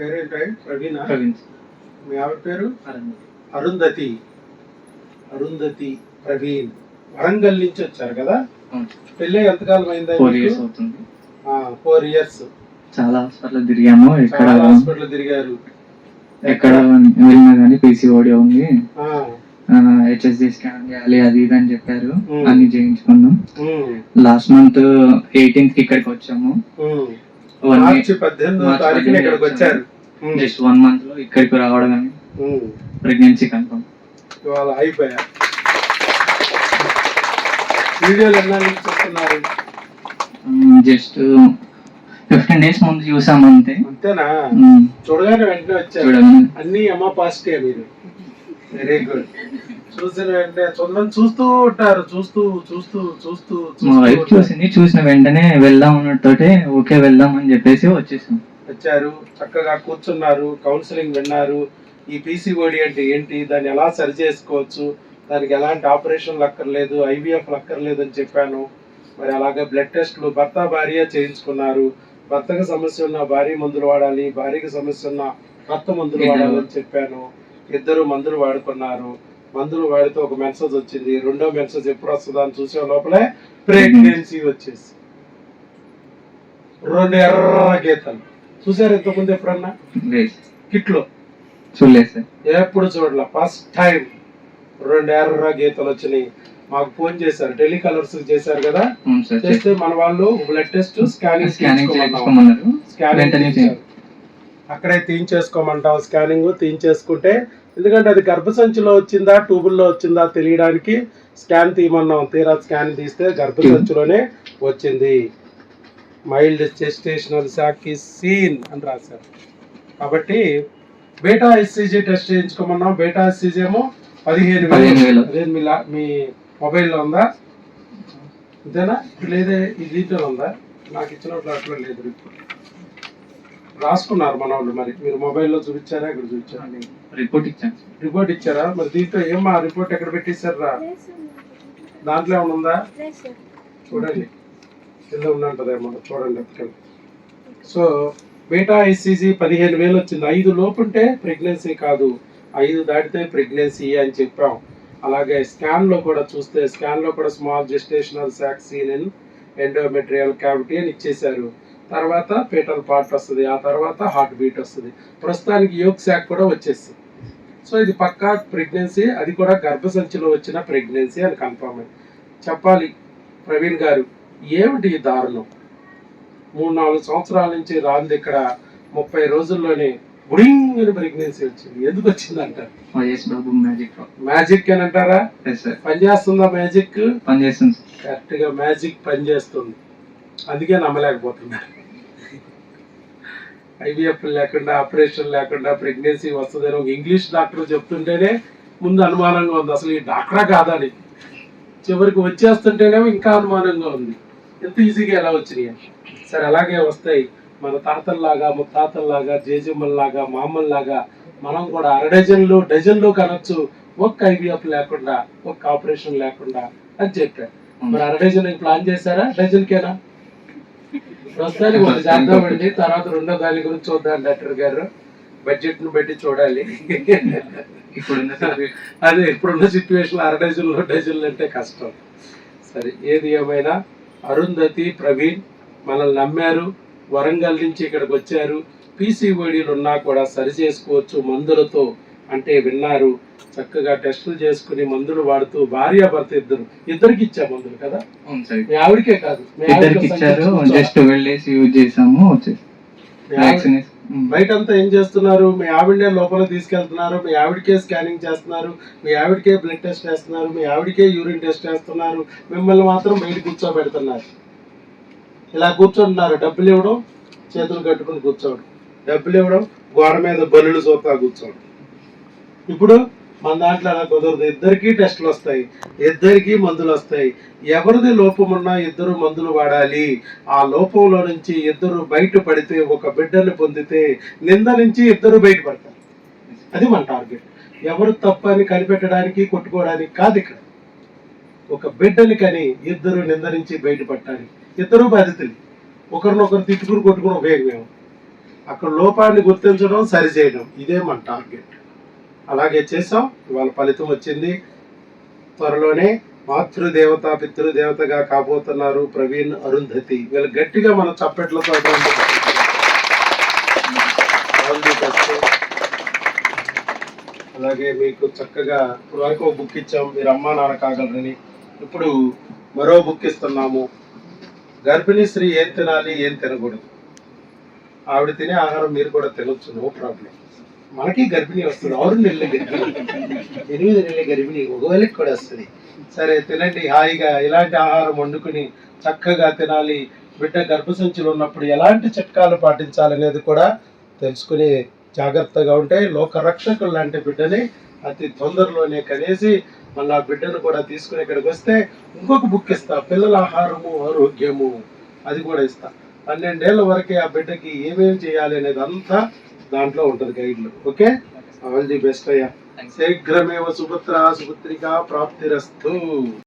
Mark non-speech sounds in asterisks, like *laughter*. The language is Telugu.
పేరేంటి ప్రవీణ? ప్రవీణ్. మీ ఆవిడ పేరు. అరుంధతి. అరుంధతి. ప్రవీణ్. వరంగల్ నుంచి వచ్చారు కదా. పెళ్ళి ఎంతకాలం అయిందా ఫోర్ ఇయర్స్ అవుతుంది. ఫోర్ ఇయర్స్ చాలా హాస్పిటల్ తిరిగాము. ఎక్కడ హాస్పిటల్ తిరిగారు. ఎక్కడ వెళ్ళినా కానీ పీసీఓడి ఉంది. ఆ, హెచ్ఎస్డి స్కాన్ చేయాలి అది ఇది అని చెప్పారు. అన్ని చేయించుకున్నాం. లాస్ట్ మంత్ ఎయిటీన్త్కి ఇక్కడికి వచ్చాము. మార్చి పద్దెనిమిదో మార్చి తారీఖున పద్దెనిమిది ఇక్కడికి వచ్చారు. జస్ట్ వన్ మంత్లో ఇక్కడికి రావడం కానీ. ప్రెగ్నెన్సీ కన్ఫర్మ్ ఇవాళ అయిపోయా. వీడియోలు నుంచి చూస్తున్నారు? జస్ట్ ఫిఫ్టీన్ డేస్ ముందు చూసాం అంతే. అంతేనా? Hmm. చూడగానే వెంటనే వచ్చారు. అన్ని అమ్మ పాజిటివ్ మీరు. వెరీ గుడ్ చూసిన వెంటనే చూద్దాం చూస్తూ ఉంటారు. చూస్తూ చూస్తూ చూస్తూ మా వైఫ్. చూసింది. చూసిన వెంటనే వెళ్దాం అన్నట్టుతే ఓకే వెళ్దాం అని చెప్పేసి వచ్చేసాం. వచ్చారు. చక్కగా కూర్చున్నారు. కౌన్సిలింగ్ విన్నారు. ఈ పీసీఓడి అంటే ఏంటి? దాన్ని ఎలా సరి చేసుకోవచ్చు? దానికి ఎలాంటి ఆపరేషన్లు అక్కర్లేదు ఐవీఎఫ్ అక్కర్లేదు అని చెప్పాను. మరి అలాగే బ్లడ్ టెస్ట్లు భర్త భార్య చేయించుకున్నారు. భర్తకు సమస్య ఉన్న భార్య మందులు వాడాలి భార్యకి సమస్య ఉన్న భర్త మందులు. వాడాలని చెప్పాను. ఇద్దరు మందులు వాడుకున్నారు. మందులు వాడితే ఒక మెసేజ్ వచ్చింది రెండో మెసేజ్ ఎప్పుడు వస్తుందా అని చూసే లోపలే ప్రెగ్నెన్సీ వచ్చేసి. రెండు ఎర్ర గీతలు. చూసారు ఇంతకుముందు ఎప్పుడన్నా? కిట్లో. ఎప్పుడు చూడలే. ఫస్ట్ టైం రెండు ఎర్ర గీతలు వచ్చినాయి. మాకు ఫోన్ చేశారు టెలికలర్స్ చేశారు కదా? చేస్తే మన వాళ్ళు బ్లడ్ టెస్ట్ స్కానింగ్ స్కానింగ్. అక్కడే తీయించేసుకోమంటాం స్కానింగ్ తీయించేసుకుంటే ఎందుకంటే అది గర్భసంచిలో వచ్చిందా ట్యూబుల్లో వచ్చిందా తెలియడానికి స్కాన్ తీయమన్నాం. తీరా స్కాన్ తీస్తే గర్భసంచిలోనే వచ్చింది. మైల్డ్ చెస్టేషనల్ శాకి సీన్ అని రాశారు. కాబట్టి బేటా ఎస్సీజీ టెస్ట్ చేయించుకోమన్నాం. బేటా ఎస్సీజీ ఏమో పదిహేను పదిహేను వేలు. వేలు. అదే మీ మొబైల్లో ఉందా? అంతేనా లేదే ఈ దీంట్లో ఉందా? నాకు ఇచ్చినట్లు అట్లా లేదు రిపోర్ట్. రాసుకున్నారు మన వాళ్ళు మరి. మీరు మొబైల్లో చూపించారా ఇక్కడ చూపించారా? రిపోర్ట్ ఇచ్చాను. సార్. రిపోర్ట్ ఇచ్చారా? మరి దీంట్లో ఏమా రిపోర్ట్ ఎక్కడ పెట్టేశారా దాంట్లో ఏమైనా ఉందా? చూడండి. కింద ఉన్నంటదేమో చూడండి ఎక్కడ సో బీటా ఐసీజీ పదిహేను వేలు వచ్చింది. ఐదు లోపుంటే ప్రెగ్నెన్సీ కాదు. ఐదు దాటితే ప్రెగ్నెన్సీ అని చెప్పాం. అలాగే స్కాన్లో కూడా చూస్తే స్కాన్లో కూడా small gestational sac seen in endometrial cavity అని ఇచ్చేశారు. తర్వాత పేటల్ పార్ట్ వస్తుంది ఆ తర్వాత హార్ట్ బీట్ వస్తుంది. ప్రస్తుతానికి యోగ్ శాక్ కూడా వచ్చేసింది సో ఇది పక్కా ప్రెగ్నెన్సీ అది కూడా గర్భసంచిలో వచ్చిన ప్రెగ్నెన్సీ అని కన్ఫర్మ్ అయింది. చెప్పాలి ప్రవీణ్ గారు ఏమిటి ఈ దారుణం? మూడు నాలుగు సంవత్సరాల నుంచి రాంది ఇక్కడ ముప్పై రోజుల్లోనే బుడింగ్ అని ప్రెగ్నెన్సీ వచ్చింది. ఎందుకు వచ్చింది అంటారు మ్యాజిక్. మ్యాజిక్ అని అంటారా? పనిచేస్తుందా మ్యాజిక్? పనిచేస్తుంది. కరెక్ట్గా మ్యాజిక్ పనిచేస్తుంది అందుకే నమ్మలేకపోతున్నారు. ఐవీఎఫ్ లేకుండా ఆపరేషన్ లేకుండా ప్రెగ్నెన్సీ వస్తుందని ఒక ఇంగ్లీష్ డాక్టర్ చెప్తుంటేనే ముందు అనుమానంగా ఉంది. అసలు ఈ డాక్టరా కాదా అని. చివరికి వచ్చేస్తుంటేనేమో ఇంకా అనుమానంగా ఉంది. ఎంత ఈజీగా ఎలా వచ్చినాయి? సరే అలాగే వస్తాయి. మన తాతల్లాగా ముత్తాతల్లాగా జేజమ్మల్లాగా మామల్లాగా మనం కూడా అర డజన్లు డజన్లు కనొచ్చు. ఒక్క ఐవీఎఫ్ లేకుండా ఒక్క ఆపరేషన్ లేకుండా అని చెప్పారు. మరి అర డజన్ ప్లాన్ చేశారా? డజన్కేనా? ప్రస్తుతానికి ఒక చేద్దామండి తర్వాత రెండో దాని గురించి చూద్దాం డాక్టర్ గారు. బడ్జెట్ను బట్టి చూడాలి. *laughs* అదే ఇప్పుడున్న సిచ్యువేషన్ అర డజన్లు డజన్లు అంటే కష్టం. సరే ఏది ఏమైనా? అరుంధతి ప్రవీణ్ మనల్ని నమ్మారు. వరంగల్ నుంచి ఇక్కడికి వచ్చారు. పీసీఓడీలు ఉన్నా కూడా సరి చేసుకోవచ్చు మందులతో. అంటే విన్నారు. చక్కగా టెస్టులు చేసుకుని మందులు వాడుతూ భార్య భర్త ఇద్దరు. ఇద్దరికి ఇచ్చా మందులు కదా? మీ ఆవిడకే కాదు. జస్ట్ వెళ్ళేసి యూజ్ చేసాము. ఆవిడ- బయటంతా ఏం చేస్తున్నారు? మీ ఆవిడనే లోపల తీసుకెళ్తున్నారు. మీ ఆవిడకే స్కానింగ్ చేస్తున్నారు. మీ ఆవిడకే బ్లడ్ టెస్ట్ చేస్తున్నారు మీ ఆవిడకే యూరిన్ టెస్ట్ చేస్తున్నారు మిమ్మల్ని మాత్రం బయట కూర్చోబెడుతున్నారు. ఇలా కూర్చుంటున్నారు. డబ్బులు ఇవ్వడం చేతులు కట్టుకుని కూర్చోవడం. డబ్బులు ఇవ్వడం గోడ మీద బలులు చూస్తా కూర్చోవడం. ఇప్పుడు మన దాంట్లో అలా కుదరదు. ఇద్దరికీ టెస్టులు వస్తాయి. ఇద్దరికి మందులు వస్తాయి. ఎవరిది లోపం ఉన్నా ఇద్దరు మందులు వాడాలి. ఆ లోపంలో నుంచి ఇద్దరు బయట పడితే ఒక బిడ్డను పొందితే నింద నుంచి ఇద్దరు బయటపడతారు. అది మన టార్గెట్. ఎవరు తప్పని కనిపెట్టడానికి కొట్టుకోవడానికి కాదు ఇక్కడ. ఒక బిడ్డని కని ఇద్దరు నింద నుంచి బయటపడటానికి. ఇద్దరు బాధితులు. ఒకరినొకరు తిట్టుకుని కొట్టుకుని ఉపయోగం అక్కడ లోపాన్ని గుర్తించడం సరిచేయడం. ఇదే మన టార్గెట్. అలాగే చేసాం ఇవాళ ఫలితం వచ్చింది. త్వరలోనే మాతృదేవత పితృదేవతగా కాబోతున్నారు ప్రవీణ్ అరుంధతి. వీళ్ళు గట్టిగా మన చప్పట్లతో అలాగే మీకు చక్కగా ఇప్పుడు వరకు ఒక బుక్ ఇచ్చాం. మీరు అమ్మా నాన్న కాగలరని. ఇప్పుడు మరో బుక్ ఇస్తున్నాము. గర్భిణీ స్త్రీ ఏం తినాలి ఏం తినకూడదు. ఆవిడ తినే ఆహారం మీరు కూడా తినొచ్చు. No problem. మనకి గర్భిణీ వస్తుంది. ఆరు నెలల గర్భిణి. ఎనిమిది నెలల గర్భిణి. ఒకవేళకి కూడా వస్తుంది. సరే తినండి. హాయిగా ఇలాంటి ఆహారం వండుకుని చక్కగా తినాలి. బిడ్డ గర్భసంచులు ఉన్నప్పుడు ఎలాంటి చిట్కాలు పాటించాలనేది కూడా తెలుసుకుని జాగ్రత్తగా ఉంటే లోక రక్షకులు లాంటి బిడ్డని అతి తొందరలోనే కనేసి మళ్ళీ ఆ బిడ్డను కూడా తీసుకుని ఇక్కడికి వస్తే ఇంకొక బుక్ ఇస్తా. పిల్లల ఆహారము ఆరోగ్యము. అది కూడా ఇస్తా. పన్నెండేళ్ళ వరకే ఆ బిడ్డకి ఏమేమి చేయాలి అనేది అంతా దాంట్లో ఉంటుంది గైడ్లు ఓకే ఆల్ ది బెస్ట్ అయ్యా. శీఘ్రమేవ సుపుత్ర సుపుత్రిక ప్రాప్తిరస్తు.